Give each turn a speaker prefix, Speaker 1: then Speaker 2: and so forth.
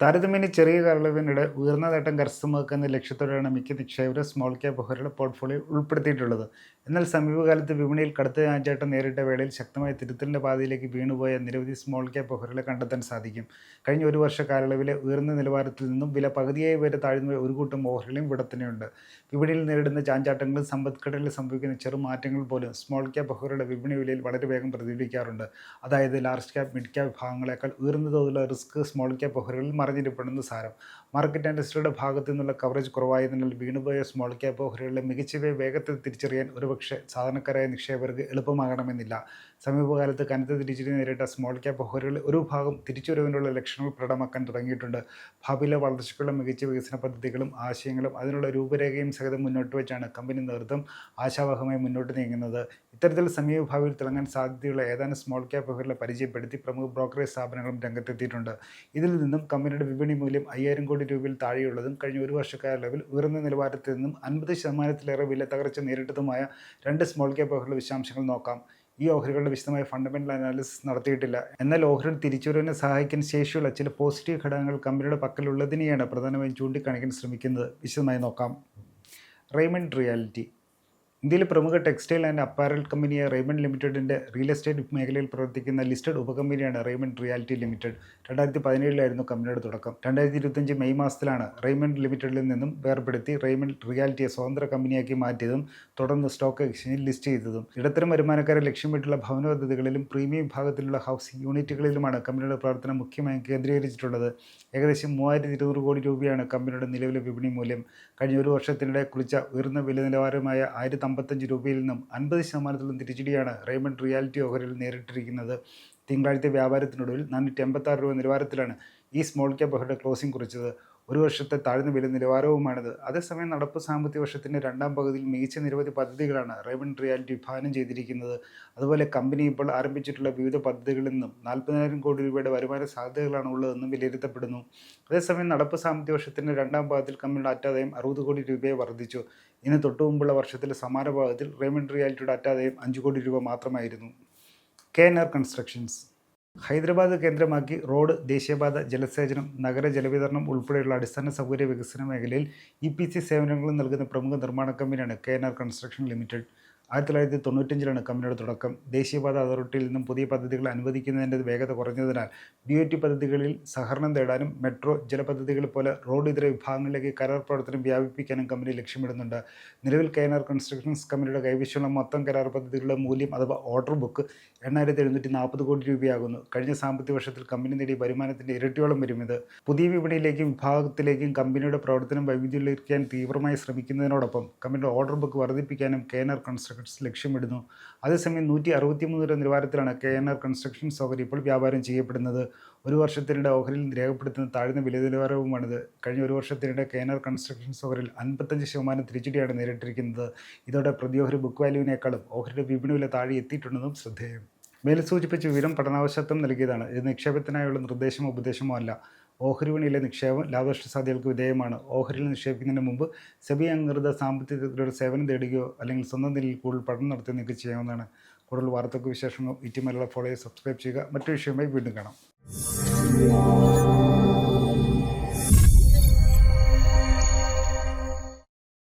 Speaker 1: താരതമ്യേന ചെറിയ കാലയളവിനിടെ ഉയർന്ന നേട്ടം കരസ്ഥമാക്കുന്ന ലക്ഷ്യത്തോടെയാണ് മിക്ക നിക്ഷേപരും സ്മോൾ ക്യാപ് ഓഹരിയുടെ പോർട്ട്ഫോളിയോ ഉൾപ്പെടുത്തിയിട്ടുള്ളത്. എന്നാൽ സമീപകാലത്ത് വിപണിയിൽ കടുത്ത ചാഞ്ചാട്ടം നേരിട്ട വേളയിൽ ശക്തമായ തിരുത്തലിന്റെ പാതയിലേക്ക് വീണുപോയ നിരവധി സ്മോൾ ക്യാപ് ഓഹരികളെ കണ്ടെത്താൻ സാധിക്കും. കഴിഞ്ഞ ഒരു വർഷ കാലയളവിലെ ഉയർന്ന നിലവാരത്തിൽ നിന്നും വില പകുതിയായി വരെ താഴ്ന്ന ഒരു കൂട്ടം ഓഹരികളും വിടത്തിനെയുണ്ട് വിപണിയിൽ നേരിടുന്ന ചാഞ്ചാട്ടങ്ങളും സമ്പദ്ഘടനയിൽ സംഭവിക്കുന്ന ചെറു മാറ്റങ്ങൾ പോലും സ്മോൾ ക്യാപ് ഓഹരിയുടെ വിപണി വിലയിൽ വളരെ വേഗം പ്രതിഫലിക്കാറുണ്ട്. അതായത് ലാർജ് ക്യാപ് മിഡ് ക്യാപ് ഭാഗങ്ങളെക്കാൾ ഉയർന്ന തോതിലുള്ള റിസ്ക് സ്മോൾ ക്യാപ് ഓഹരികളിൽ മറിഞ്ഞിരിപ്പെടുന്ന സാരം. മാർക്കറ്റ് ഇൻഡസ്ട്രിയുടെ ഭാഗത്തു നിന്നുള്ള കവറേജ് കുറവായതിനാൽ വീണുപോയ സ്മോൾ ക്യാപ് ഓഹരികളിലെ മികച്ചവയെ വേഗത്തിൽ തിരിച്ചറിയാൻ ഒരുപക്ഷെ സാധാരണക്കാരായ നിക്ഷേപകർക്ക് എളുപ്പമാകണമെന്നില്ല. സമീപകാലത്ത് കനത്ത തിരിച്ചടി നേരിട്ട സ്മോൾ ക്യാപ് ഓഹരികൾ ഒരു ഭാഗം തിരിച്ചുവരവിനുള്ള ലക്ഷണങ്ങൾ പ്രകടമാക്കാൻ തുടങ്ങിയിട്ടുണ്ട്. ഭാവിയിലെ വളർച്ചയ്ക്കുള്ള മികച്ച വികസന പദ്ധതികളും ആശയങ്ങളും അതിനുള്ള രൂപരേഖയും സഹിതം മുന്നോട്ട് വെച്ചാണ് കമ്പനി നേതൃത്വം ആശാവഹമായി മുന്നോട്ട് നീങ്ങുന്നത്. ഇത്തരത്തിൽ സമീപഭാവിയിൽ തിളങ്ങാൻ സാധ്യതയുള്ള ഏതാനും സ്മോൾ ക്യാപ് ഓഹരികളെ പരിചയപ്പെടുത്തി പ്രമുഖ ബ്രോക്കറേജ് സ്ഥാപനങ്ങളും രംഗത്തെത്തിയിട്ടുണ്ട്. ഇതിൽ നിന്നും കമ്പനിയുടെ വിപണി മൂല്യം അയ്യായിരം കോടി രൂപയിൽ താഴെയുള്ളതും കഴിഞ്ഞ ഒരു വർഷക്കാലയളവിൽ ഉയർന്ന നിലവാരത്തിൽ നിന്നും അൻപത് ശതമാനത്തിലേറെ വില തകർച്ച നേരിട്ടതുമായ രണ്ട് സ്മോൾ ക്യാപ് ഓഹരികളുടെ വിശദാംശങ്ങൾ നോക്കാം. ഈ ഓഹരികളുടെ വിശദമായ ഫണ്ടമെന്റൽ അനാലിസിസ് നടത്തിയിട്ടില്ല. എന്നാൽ ഓഹരികൾ തിരിച്ചുവരവിനെ സഹായിക്കാൻ ശേഷിയുള്ള ചില പോസിറ്റീവ് ഘടകങ്ങൾ കമ്പനിയുടെ പക്കലുള്ളതിനെയാണ് പ്രധാനമായും ചൂണ്ടിക്കാണിക്കാൻ ശ്രമിക്കുന്നത്. വിശദമായി നോക്കാം. റെയ്മണ്ട് റിയാലിറ്റി ഇന്ത്യയിലെ പ്രമുഖ ടെക്സ്റ്റൈൽ ആൻഡ് അപ്പാരൽ കമ്പനിയായ റെയ്മണ്ട് ലിമിറ്റഡിന്റെ റിയൽ എസ്റ്റേറ്റ് മേഖലയിൽ പ്രവർത്തിക്കുന്ന ലിസ്റ്റഡ് ഉപകമ്പനിയാണ് റെയ്മണ്ട് റിയാലിറ്റി ലിമിറ്റഡ്. രണ്ടായിരത്തി പതിനേഴിലായിരുന്നു കമ്പനിയുടെ തുടക്കം. രണ്ടായിരത്തി ഇരുപത്തഞ്ച് മെയ് മാസത്തിലാണ് റെയ്മണ്ട് ലിമിറ്റഡിൽ നിന്നും വേർപെടുത്തി റെയ്മണ്ട് റിയാലിറ്റിയെ സ്വതന്ത്ര കമ്പനിയാക്കി മാറ്റിയതും തുടർന്ന് സ്റ്റോക്ക് എക്സ്ചേഞ്ചിൽ ലിസ്റ്റ് ചെയ്തതും. ഇടത്തരം വരുമാനക്കാരെ ലക്ഷ്യമിട്ടുള്ള ഭവന പദ്ധതികളിലും പ്രീമിയം വിഭാഗത്തിലുള്ള ഹൗസിംഗ് യൂണിറ്റുകളിലുമാണ് കമ്പനിയുടെ പ്രവർത്തനം മുഖ്യമായും കേന്ദ്രീകരിച്ചിട്ടുള്ളത്. ഏകദേശം മൂവായിരത്തി ഇരുന്നൂറ് കോടി രൂപയാണ് കമ്പനിയുടെ നിലവിലെ വിപണി മൂല്യം. കഴിഞ്ഞ ഒരു വർഷത്തിനിടെ കുളിച്ച ഉയർന്ന വില നിലവാരമായ ആയിരത്തി അമ്പത്തഞ്ച് രൂപയിൽ നിന്നും അൻപത് ശതമാനത്തിലും തിരിച്ചടിയാണ് റേമണ്ട് റിയാലിറ്റി ഓഹരിൽ നേരിട്ടിരിക്കുന്നത്. തിങ്കളാഴ്ച വ്യാപാരത്തിനൊടുവിൽ നാനൂറ്റി എൺപത്താറ് രൂപ നിലവാരത്തിലാണ് ഈ സ്മോൾ ക്യാപ് ഓഹരിയുടെ ക്ലോസിംഗ് കുറിച്ചത്. ഒരു വർഷത്തെ താഴ്ന്ന വില നിലവാരവുമാണിത്. അതേസമയം നടപ്പ് സാമ്പത്തിക വർഷത്തിന്റെ രണ്ടാം പകുതിയിൽ മികച്ച നിരവധി പദ്ധതികളാണ് റേവൻ റിയാലിറ്റി വിഭാവനം ചെയ്തിരിക്കുന്നത്. അതുപോലെ കമ്പനി ഇപ്പോൾ ആരംഭിച്ചിട്ടുള്ള വിവിധ പദ്ധതികളിൽ നിന്നും നാൽപ്പതിനായിരം കോടി രൂപയുടെ വരുമാന സാധ്യതകളാണ് ഉള്ളതെന്നും വിലയിരുത്തപ്പെടുന്നു. അതേസമയം നടപ്പ് സാമ്പത്തിക വർഷത്തിന്റെ രണ്ടാം ഭാഗത്തിൽ കമ്പനിയുടെ അറ്റാദായം അറുപത് കോടി രൂപയെ വർദ്ധിച്ചു. ഇതിന് തൊട്ടു മുമ്പുള്ള വർഷത്തിലെ സമാന ഭാഗത്തിൽ റെയ്മണ്ട് റിയാലിറ്റിയുടെ അറ്റാദായം അഞ്ച് കോടി രൂപ മാത്രമായിരുന്നു. K N R constructions Hyderabad കേന്ദ്രമാക്കി റോഡ് ദേശീയപാത ജലസേചനം നഗര ജലവിതരണം ഉൾപ്പെടെയുള്ള അടിസ്ഥാന സൗകര്യ വികസന മേഖലയിൽ ഇ പി സി സേവനങ്ങൾ നൽകുന്ന പ്രമുഖ നിർമ്മാണ കമ്പനിയാണ് K N R construction limited. ആയിരത്തി തൊള്ളായിരത്തി തൊണ്ണൂറ്റഞ്ചിലാണ് കമ്പനിയുടെ തുടക്കം. ദേശീയപാത അതോറിറ്റിയിൽ നിന്നും പുതിയ പദ്ധതികൾ അനുവദിക്കുന്നതിന്റെ വേഗത കുറഞ്ഞതിനാൽ ബി ഒ ടി പദ്ധതികളിൽ സഹകരണം തേടാനും മെട്രോ ജലപദ്ധതികൾ പോലെ റോഡ് ഇതര വിഭാഗങ്ങളിലേക്ക് കരാർ പ്രവർത്തനം വ്യാപിപ്പിക്കാനും കമ്പനി ലക്ഷ്യമിടുന്നുണ്ട്. നിലവിൽ കെ എൻ ആർ കൺസ്ട്രക്ഷൻസ് കമ്പനിയുടെ കൈവശമുള്ള മൊത്തം കരാർ പദ്ധതികളുടെ മൂല്യം അഥവാ ഓർഡർ ബുക്ക് എണ്ണായിരത്തി എഴുന്നൂറ്റി നാൽപ്പത് കോടി രൂപയാകുന്നു. കഴിഞ്ഞ സാമ്പത്തിക വർഷത്തിൽ കമ്പനി നേടിയ വരുമാനത്തിന്റെ ഇരട്ടിയോളം വരും ഇത്. പുതിയ വിപണിയിലേക്കും വിഭാഗത്തിലേക്കും കമ്പനിയുടെ പ്രവർത്തനം വൈവിധ്യീകരിക്കാൻ തീവ്രമായി ശ്രമിക്കുന്നതിനോടൊപ്പം കമ്പനിയുടെ ഓർഡർ ബുക്ക് വർദ്ധിപ്പിക്കാനും കെ എൻ കൺസ്ട്രക്ഷൻസ് ലക്ഷ്യമിടുന്നു. അതേസമയം നൂറ്റി അറുപത്തിമൂന്ന് രൂപ നിലവാരത്തിലാണ് കെ എൻ ആർ കൺസ്ട്രക്ഷൻസ് ഓഹരി ഇപ്പോൾ വ്യാപാരം ചെയ്യപ്പെടുന്നത്. ഒരു വർഷത്തിനിടെ ഓഹരിയിൽ രേഖപ്പെടുത്തുന്ന താഴ്ന്ന വില നിലവാരവുമാണിത്. കഴിഞ്ഞ ഒരു വർഷത്തിനിടെ കെ എൻ ആർ കൺസ്ട്രക്ഷൻസ് ഓഹരിയിൽ അൻപത്തഞ്ച് ശതമാനം തിരിച്ചടിയാണ് നേരിട്ടിരിക്കുന്നത്. ഇതോടെ പ്രതിയോഹരി ബുക്ക് വാല്യൂവിനേക്കാളും ഓഹരിയുടെ വിപണി വില താഴെ എത്തിയിട്ടുണ്ടെന്നും ശ്രദ്ധേയം. മേൽ സൂചിപ്പിച്ച വിവരം പഠനാവശ്യത്വം നൽകിയതാണ്. ഇത് നിക്ഷേപത്തിനായുള്ള നിർദ്ദേശമോ ഉപദേശമോ അല്ല. ഓഹരി വിപണിയിലെ നിക്ഷേപം ലാഭനഷ്ട സാധ്യതകൾക്ക് വിധേയമാണ്. ഓഹരിയിൽ നിക്ഷേപിക്കുന്നതിന് മുമ്പ് സെബി അംഗീകൃത സാമ്പത്തിക വിദഗ്ധരുടെ സേവനം തേടുകയോ അല്ലെങ്കിൽ സ്വന്തം നിലയിൽ കൂടുതൽ പഠനം നടത്തി നിങ്ങൾക്ക് ചെയ്യാവുന്നതാണ്. കൂടുതൽ വാർത്തകൾക്ക് വിശേഷങ്ങളും ഇറ്റി മലയാള ഫോളോ സബ്സ്ക്രൈബ് ചെയ്യുക. മറ്റു വിഷയമായി വീണ്ടും കാണാം.